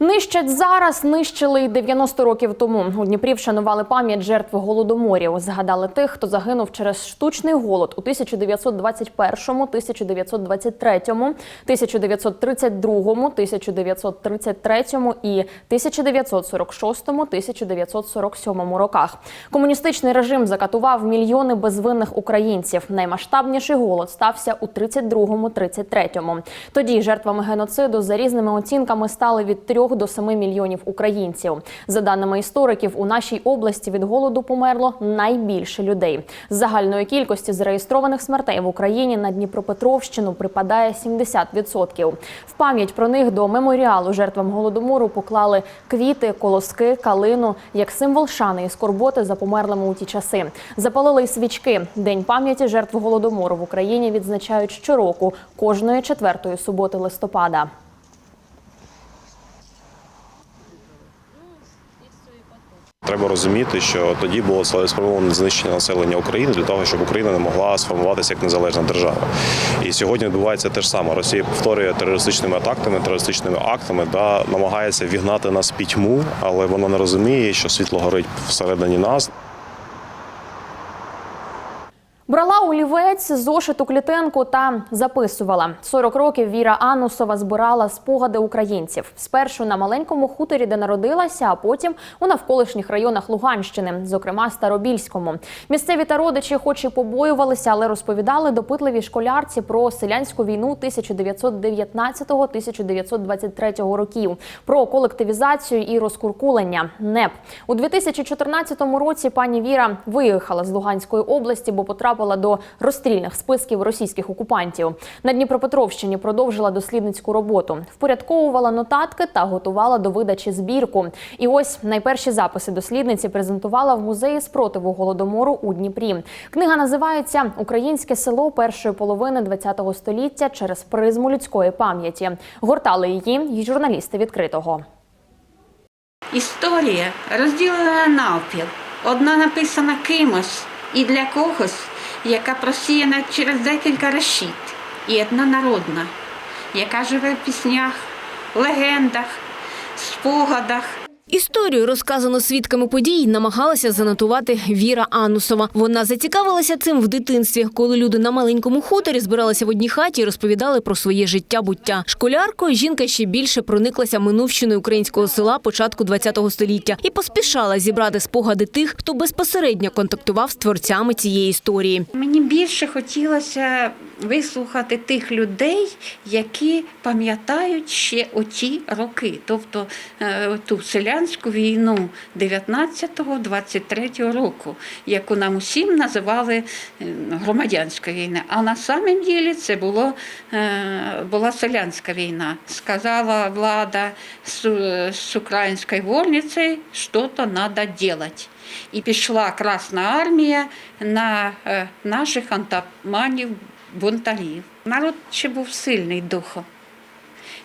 Нищать зараз, нищили й 90 років тому. У Дніпрі вшанували пам'ять жертв голодоморів. Згадали тих, хто загинув через штучний голод у 1921, 1923, 1932, 1933 і 1946, 1947 роках. Комуністичний режим закатував мільйони безвинних українців. Наймасштабніший голод стався у 32-33. Тоді жертвами геноциду за різними оцінками стали від 3 до 7 мільйонів українців. За даними істориків, у нашій області від голоду померло найбільше людей. З загальної кількості зареєстрованих смертей в Україні на Дніпропетровщину припадає 70%. В пам'ять про них до меморіалу жертвам голодомору поклали квіти, колоски, калину як символ шани і скорботи за померлими у ті часи. Запалили й свічки. День пам'яті жертв голодомору в Україні відзначають щороку, кожної четвертої суботи листопада. Треба розуміти, що тоді було цілеспрямоване знищення населення України для того, щоб Україна не могла сформуватися як незалежна держава. І сьогодні відбувається те ж саме. Росія повторює терористичними атаками, терористичними актами, да, намагається вігнати нас пітьму, але вона не розуміє, що світло горить всередині нас. Брала олівець, зошит у клітинку та записувала. 40 років Віра Анусова збирала спогади українців. Спершу на маленькому хуторі, де народилася, а потім у навколишніх районах Луганщини, зокрема Старобільському. Місцеві та родичі, хоч і побоювалися, але розповідали допитливі школярці про селянську війну 1919-1923 років, про колективізацію і розкуркулення. НЕП у 2014 році. Пані Віра виїхала з Луганської області, бо потрапила до розстрільних списків російських окупантів. На Дніпропетровщині продовжила дослідницьку роботу, впорядковувала нотатки та готувала до видачі збірку. І ось найперші записи дослідниці презентувала в музеї спротиву голодомору у Дніпрі. Книга називається Українське село першої половини ХХ століття через призму людської пам'яті. Гортали її й журналісти відкритого. Історія розділена навпіл. Одна написана кимось і для когось, яка просіяна через декілька решіт, і одна народна, яка живе в піснях, легендах, спогадах. Історію, розказану свідками подій, намагалася занотувати Віра Анусова. Вона зацікавилася цим в дитинстві, коли люди на маленькому хуторі збиралися в одній хаті і розповідали про своє життя-буття. Школяркою жінка ще більше прониклася минувщиною українського села початку ХХ століття і поспішала зібрати спогади тих, хто безпосередньо контактував з творцями цієї історії. Мені більше хотілося вислухати тих людей, які пам'ятають ще оті роки, тобто е, ту селянську війну 19-23 року, яку нам усім називали е, громадянською війною. А на самом ділі це було, е, була селянська війна. Сказала влада з, українською вольницею, що то треба робити. І пішла Красна армія на наших антаманів бунтарів. Народ ще був сильний духом.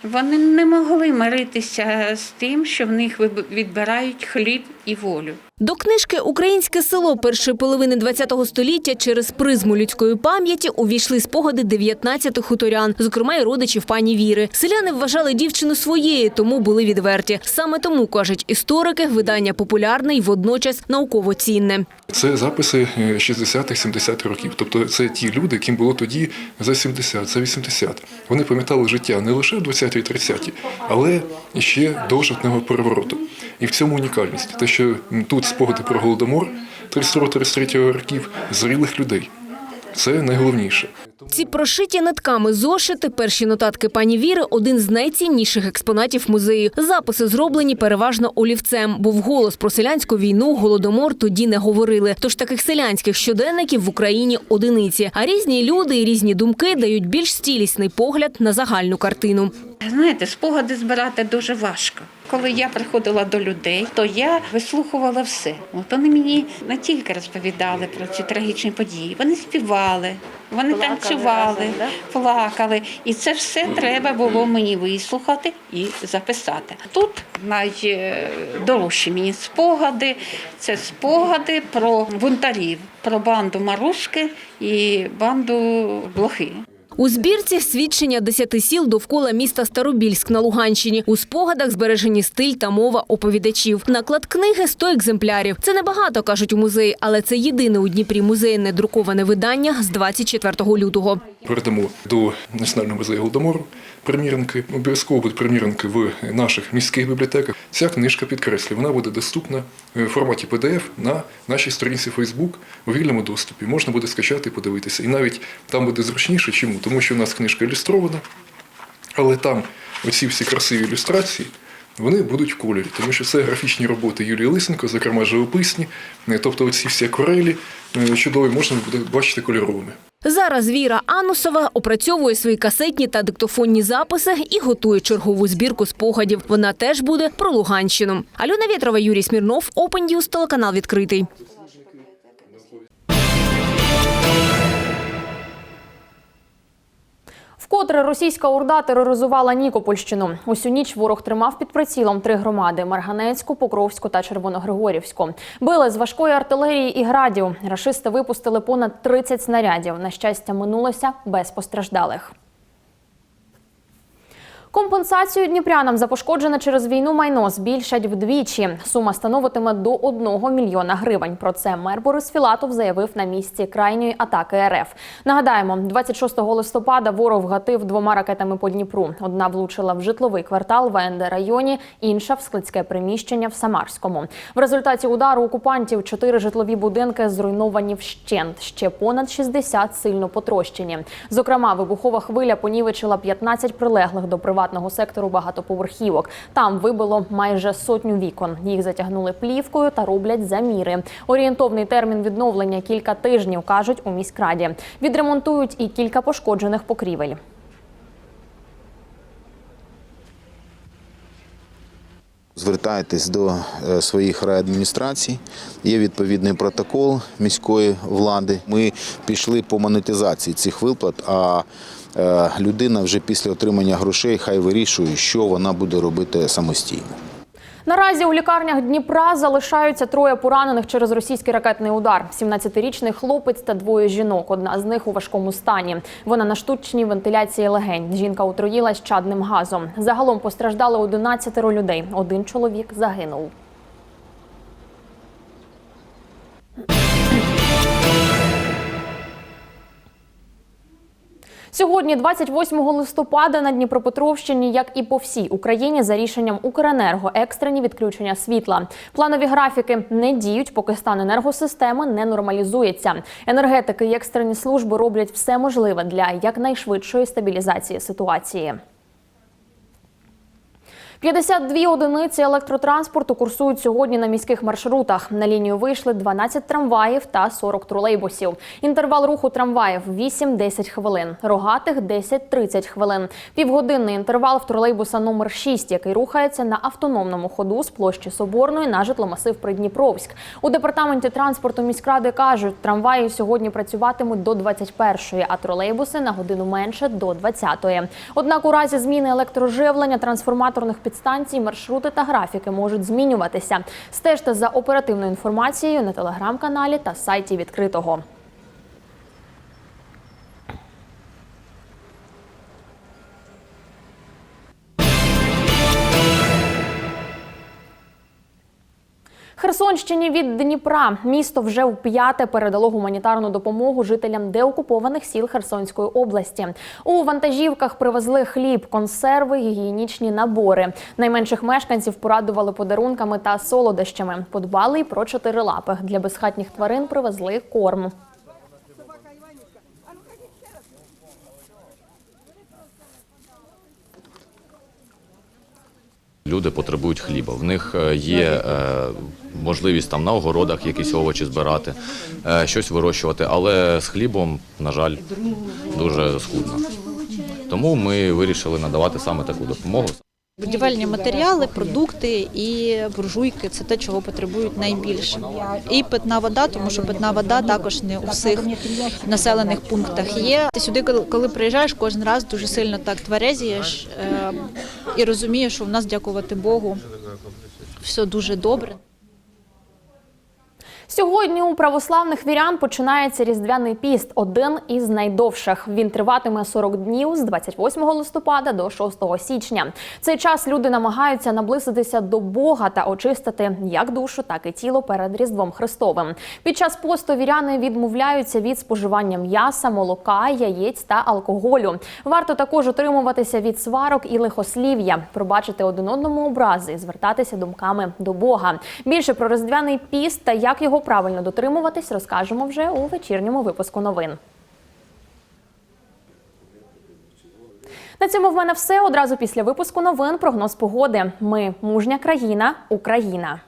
Вони не могли миритися з тим, що в них відбирають хліб і волю. До книжки Українське село першої половини ХХ століття через призму людської пам'яті увійшли спогади 19 хуторян, зокрема й родичів пані Віри. Селяни вважали дівчину своєю, тому були відверті. Саме тому кажуть історики, видання популярне і водночас науково цінне. Це записи е, 60-х-70-х років. Тобто це ті люди, яким було тоді за 70, за 80. Вони пам'ятали життя не лише в 20-ті, 30-ті, але ще до жовтневого перевороту. І в цьому унікальність. Те, що тут спогади про голодомор 32-33 років зрілих людей. Це найголовніше. Ці прошиті нитками зошити, перші нотатки пані Віри – один з найцінніших експонатів музею. Записи зроблені переважно олівцем, бо вголос про селянську війну, голодомор тоді не говорили. Тож таких селянських щоденників в Україні одиниці. А різні люди і різні думки дають більш стілісний погляд на загальну картину. Знаєте, спогади збирати дуже важко. Коли я приходила до людей, то я вислухувала все. От вони мені не тільки розповідали про ці трагічні події, вони співали, Вони танцювали, плакали. І це все треба було мені вислухати і записати. Тут найдорожчі мені спогади це спогади про бунтарів, про банду Марушки і банду Блохи. У збірці свідчення десяти сіл довкола міста Старобільськ на Луганщині. У спогадах збережені стиль та мова оповідачів. Наклад книги 100 екземплярів. Це небагато, кажуть у музеї, але це єдине у Дніпрі музейне друковане видання з 24 лютого. Передамо до Національного музею Голодомору примірники. Обов'язково будуть примірники в наших міських бібліотеках. Ця книжка підкреслює, вона буде доступна в форматі PDF на нашій сторінці Facebook у вільному доступі. Можна буде скачати і подивитися. І навіть там буде зручніше. Чому? Тому що у нас книжка ілюстрована, але там оці всі красиві ілюстрації. Вони будуть в кольорі, тому що це графічні роботи Юлії Лисенко, зокрема живописні. Е, Тобто, оці всі акварелі е, чудові можна буде бачити кольоровими. Зараз Віра Анусова опрацьовує свої касетні та диктофонні записи і готує чергову збірку спогадів. Вона теж буде про Луганщину. Альона Вєтрова, Юрій Смірнов, Open News, телеканал відкритий. Вкотре російська орда тероризувала Нікопольщину. Усю ніч ворог тримав під прицілом три громади: Марганецьку, Покровську та Червоногригорівську. Били з важкої артилерії і градів. Рашисти випустили понад 30 снарядів. На щастя, минулося без постраждалих. Компенсацію дніпрянам за пошкоджене через війну майно збільшать вдвічі. Сума становитиме до 1 мільйона гривень. Про це мер Борис Філатов заявив на місці крайньої атаки РФ. Нагадаємо, 26 листопада ворог гатив двома ракетами по Дніпру. Одна влучила в житловий квартал в НД районі, інша в складське приміщення в Самарському. В результаті удару окупантів чотири житлові будинки зруйновані вщент. Ще понад 60 сильно потрощені. Зокрема, вибухова хвиля понівечила 15 прилеглих до приватного сектору багатоповерхівок. Там вибило майже сотню вікон. Їх затягнули плівкою та роблять заміри. Орієнтовний термін відновлення кілька тижнів кажуть у міськраді. Відремонтують і кілька пошкоджених покрівель. Звертайтесь до е, своїх райадміністрацій. Є відповідний протокол міської влади. Ми пішли по монетизації цих виплат. А е, людина вже після отримання грошей хай вирішує, що вона буде робити самостійно. Наразі у лікарнях Дніпра залишаються троє поранених через російський ракетний удар. 17-річний хлопець та двоє жінок. Одна з них у важкому стані. Вона на штучній вентиляції легень. Жінка отруїлась чадним газом. Загалом постраждали 11 людей. Один чоловік загинув. Сьогодні, 28 листопада, на Дніпропетровщині, як і по всій Україні, за рішенням Укренерго екстрені відключення світла. Планові графіки не діють, поки стан енергосистеми не нормалізується. Енергетики і екстрені служби роблять все можливе для якнайшвидшої стабілізації ситуації. 52 одиниці електротранспорту курсують сьогодні на міських маршрутах. На лінію вийшли 12 трамваїв та 40 тролейбусів. Інтервал руху трамваїв 8-10 хвилин, рогатих 10-30 хвилин. Півгодинний інтервал в тролейбуса номер 6, який рухається на автономному ходу з площі Соборної на житломасив Придніпровськ. У департаменті транспорту міськради кажуть, трамваї сьогодні працюватимуть до 21-ї, а тролейбуси на годину менше до 20-ї. Однак у разі зміни електроживлення трансформаторних підстанцій, маршрути та графіки можуть змінюватися. Стежте за оперативною інформацією на телеграм-каналі та сайті відкритого. Херсонщині від Дніпра місто вже вп'яте передало гуманітарну допомогу жителям деокупованих сіл Херсонської області. У вантажівках привезли хліб, консерви, гігієнічні набори. Найменших мешканців порадували подарунками та солодощами. Подбали й про чотирилапих. Для безхатніх тварин привезли корм. Люди потребують хліба. В них е, є е, можливість там на огородах якісь овочі збирати, е, щось вирощувати, але з хлібом, на жаль, дуже скудно. Тому ми вирішили надавати саме таку допомогу. Будівельні матеріали, продукти і буржуйки це те, чого потребують найбільше. І питна вода, тому що питна вода також не у всіх населених пунктах є. Ти сюди, коли- приїжджаєш, кожен раз дуже сильно так тверезієш е, і розумієш, що в нас, дякувати Богу, все дуже добре. Сьогодні у православних вірян починається різдвяний піст, один із найдовших. Він триватиме 40 днів з 28 листопада до 6 січня. Цей час люди намагаються наблизитися до Бога та очистити як душу, так і тіло перед Різдвом Христовим. Під час посту віряни відмовляються від споживання м'яса, молока, яєць та алкоголю. Варто також утримуватися від сварок і лихослів'я, пробачити один одному образи, звертатися думками до Бога. Більше про різдвяний піст та як його правильно дотримуватись, розкажемо вже у вечірньому випуску новин. На цьому в мене все одразу після випуску новин. Прогноз погоди. Ми мужня країна, Україна.